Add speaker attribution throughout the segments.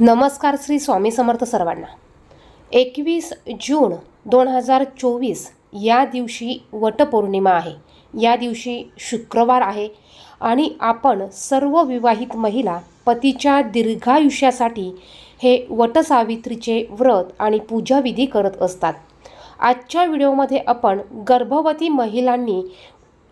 Speaker 1: नमस्कार श्री स्वामी समर्थ सर्वांना. एकवीस जून दोन हजार चोवीस या दिवशी वटपौर्णिमा आहे. या दिवशी शुक्रवार आहे आणि आपण सर्व विवाहित महिला पतीच्या दीर्घायुष्यासाठी हे वटसावित्रीचे व्रत आणि पूजाविधी करत असतात. आजच्या व्हिडिओमध्ये आपण गर्भवती महिलांनी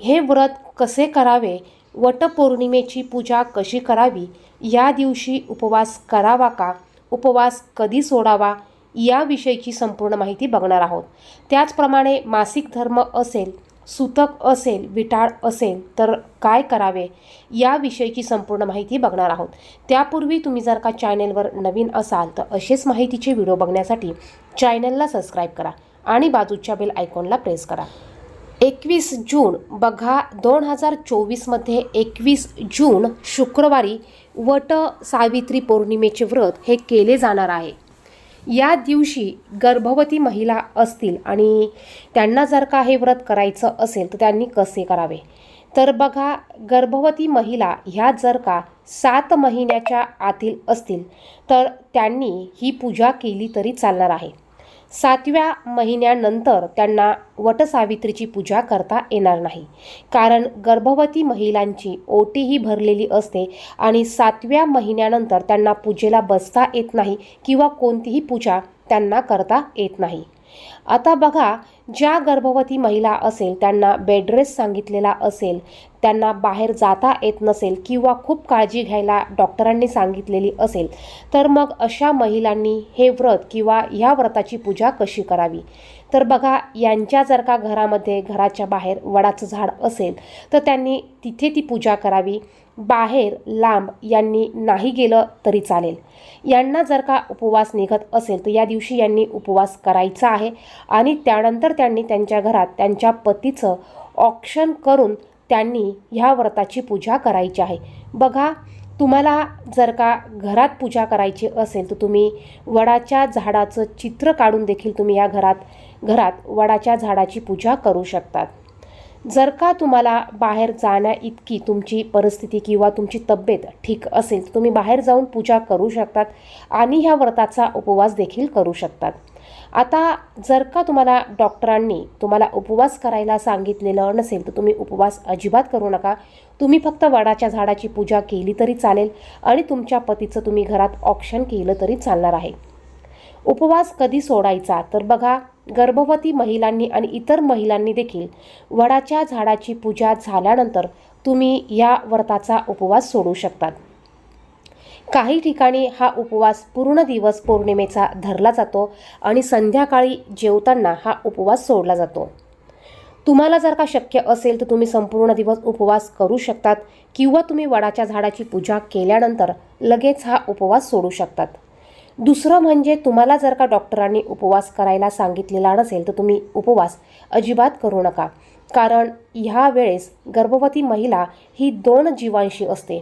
Speaker 1: हे व्रत कसे करावे वटपौर्णिमेची पूजा कशी करावी या दिवशी उपवास करावा का? उपवास कधी सोडावा? याविषयीची संपूर्ण माहिती बघणार आहोत. त्याचप्रमाणे मासिक धर्म असेल सुतक असेल विटाळ असेल तर काय करावे? याविषयीची संपूर्ण माहिती बघणार आहोत. त्यापूर्वी तुम्ही जर का चॅनेलवर नवीन असाल तर असेच माहितीचे व्हिडिओ बघण्यासाठी चॅनलला सबस्क्राईब करा आणि बाजूच्या बेल आयकॉनला प्रेस करा. एकवीस जून बघा दोन हजार चोवीसमध्ये एकवीस जून शुक्रवारी वट सावित्री पौर्णिमेचे व्रत हे केले जाणार आहे. या दिवशी गर्भवती महिला असतील आणि त्यांना जर का हे व्रत करायचं असेल तर त्यांनी कसे करावे? तर बघा गर्भवती महिला ह्या जर का सात महिन्याच्या आतील असतील तर त्यांनी ही पूजा केली तरी चालणार आहे. सातव्या महिन्यानंतर त्यांना वटसावित्रीची पूजा करता येणार नाही. कारण गर्भवती महिलांची ओटीही भरलेली असते आणि सातव्या महिन्यानंतर त्यांना पूजेला बसता येत नाही किंवा कोणतीही पूजा त्यांना करता येत नाही. आता बघा ज्या गर्भवती महिला असेल त्यांना बेडरेस्ट सांगितलेला असेल त्यांना बाहेर जाता येत नसेल किंवा खूप काळजी घ्यायला डॉक्टरांनी सांगितलेली असेल तर मग अशा महिलांनी हे व्रत किंवा ह्या व्रताची पूजा कशी करावी? तर बघा यांच्या जर का घरामध्ये घराच्या बाहेर वडाचं झाड असेल तर त्यांनी तिथे ती पूजा करावी. बाहेर लांब यांनी नाही गेलं तरी चालेल. यांना जर का उपवास निघत असेल तर या दिवशी यांनी उपवास करायचा आहे आणि त्यानंतर त्यांनी त्यांच्या घरात त्यांच्या पतीचं ऑक्शन करून त्यांनी ह्या व्रताची पूजा करायची आहे. बघा तुम्हाला जर का घरात पूजा करायची असेल तर तुम्ही वडाच्या झाडाचं चित्र काढून देखील तुम्ही या घरात घरात वडाच्या झाडाची पूजा करू शकतात. जर का तुम्हाला बाहेर जाण्या इतकी तुमची परिस्थिती किंवा तुमची तब्येत ठीक असेल तर तुम्ही बाहेर जाऊन पूजा करू शकतात आणि ह्या व्रताचा उपवास देखील करू शकतात. आता जर का तुम्हाला डॉक्टरांनी तुम्हाला उपवास करायला सांगितलेलं नसेल तर तुम्ही उपवास अजिबात करू नका. तुम्ही फक्त वडाच्या झाडाची पूजा केली तरी चालेल आणि तुमच्या पतीचं तुम्ही घरात ऑप्शन केलं तरी चालणार आहे. उपवास कधी सोडायचा? तर बघा गर्भवती महिलांनी आणि इतर महिलांनी देखील वडाच्या झाडाची पूजा झाल्यानंतर तुम्ही या व्रताचा उपवास सोडू शकतात. काही ठिकाणी हा उपवास पूर्ण दिवस पौर्णिमेचा धरला जातो आणि संध्याकाळी जेवताना हा उपवास सोडला जातो. तुम्हाला जर का शक्य असेल तर तुम्ही संपूर्ण दिवस उपवास करू शकतात किंवा तुम्ही वडाच्या झाडाची पूजा केल्यानंतर लगेच हा उपवास सोडू शकतात. दुसरं म्हणजे तुम्हाला जर का डॉक्टरांनी उपवास करायला सांगितलेला नसेल तर तुम्ही उपवास अजिबात करू नका. कारण ह्या वेळेस गर्भवती महिला ही दोन जीवांशी असते.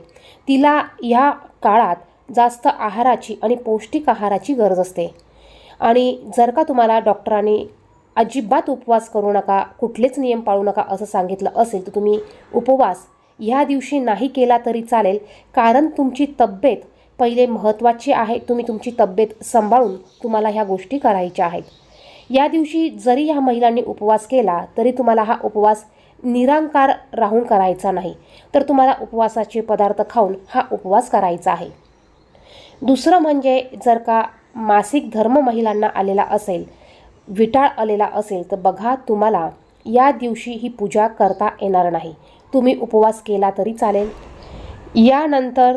Speaker 1: तिला ह्या काळात जास्त आहाराची आणि पौष्टिक आहाराची गरज असते. आणि जर का तुम्हाला डॉक्टरांनी अजिबात उपवास करू नका कुठलेच नियम पाळू नका असं सांगितलं असेल तर तुम्ही उपवास ह्या दिवशी नाही केला तरी चालेल. कारण तुमची तब्येत पहिले महत्त्वाचे आहे तुम्ही तुमची तब्येत सांभाळून तुम्हाला ह्या गोष्टी करायच्या आहेत. या दिवशी जरी ह्या महिलांनी उपवास केला तरी तुम्हाला हा उपवास निरांकार राहून करायचा नाही. तर तुम्हाला उपवासाचे पदार्थ खाऊन हा उपवास करायचा आहे. दुसरं म्हणजे जर का मासिक धर्म महिलांना आलेला असेल विटाळ आलेला असेल तर बघा तुम्हाला या दिवशी ही पूजा करता येणार नाही. तुम्ही उपवास केला तरी चालेल. यानंतर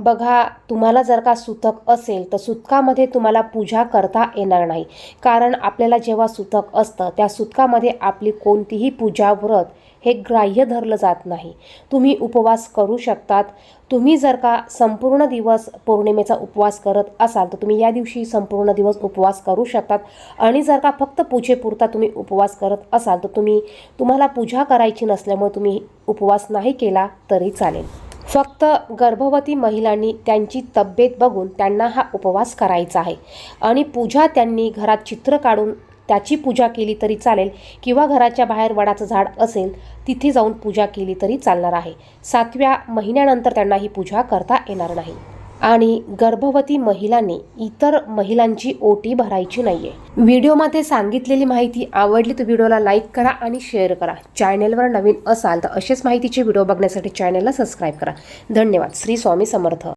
Speaker 1: बघा तुम्हाला जर का सुतक असेल तर सुतकामध्ये तुम्हाला पूजा करता येणार नाही. कारण आपल्याला जेव्हा सुतक असतं त्या सुतकामध्ये आपली कोणतीही पूजा व्रत हे ग्राह्य धरलं जात नाही. तुम्ही उपवास करू शकतात. तुम्ही जर का संपूर्ण दिवस पौर्णिमेचा उपवास करत असाल तर तुम्ही या दिवशी संपूर्ण दिवस उपवास करू शकतात. आणि जर का फक्त पूजेपुरता तुम्ही उपवास करत असाल तर तुम्ही तुम्हाला पूजा करायची नसल्यामुळे तुम्ही उपवास नाही केला तरी चालेल. फक्त गर्भवती महिलांनी त्यांची तब्येत बघून त्यांना हा उपवास करायचा आहे. आणि पूजा त्यांनी घरात चित्र काढून त्याची पूजा केली तरी चालेल किंवा घराच्या बाहेर वडाचं झाड असेल तिथे जाऊन पूजा केली तरी चालणार आहे. सातव्या महिन्यानंतर त्यांना ही पूजा करता येणार नाही. आणि गर्भवती महिलांनी इतर महिलांची ओटी भरायची नाहीये. व्हिडिओमध्ये सांगितलेली माहिती आवडली तर व्हिडिओला लाईक करा आणि शेअर करा. चॅनेलवर नवीन असाल तर असेच माहितीचे व्हिडिओ बघण्यासाठी चॅनेलला सबस्क्राईब करा. धन्यवाद. श्री स्वामी समर्थ.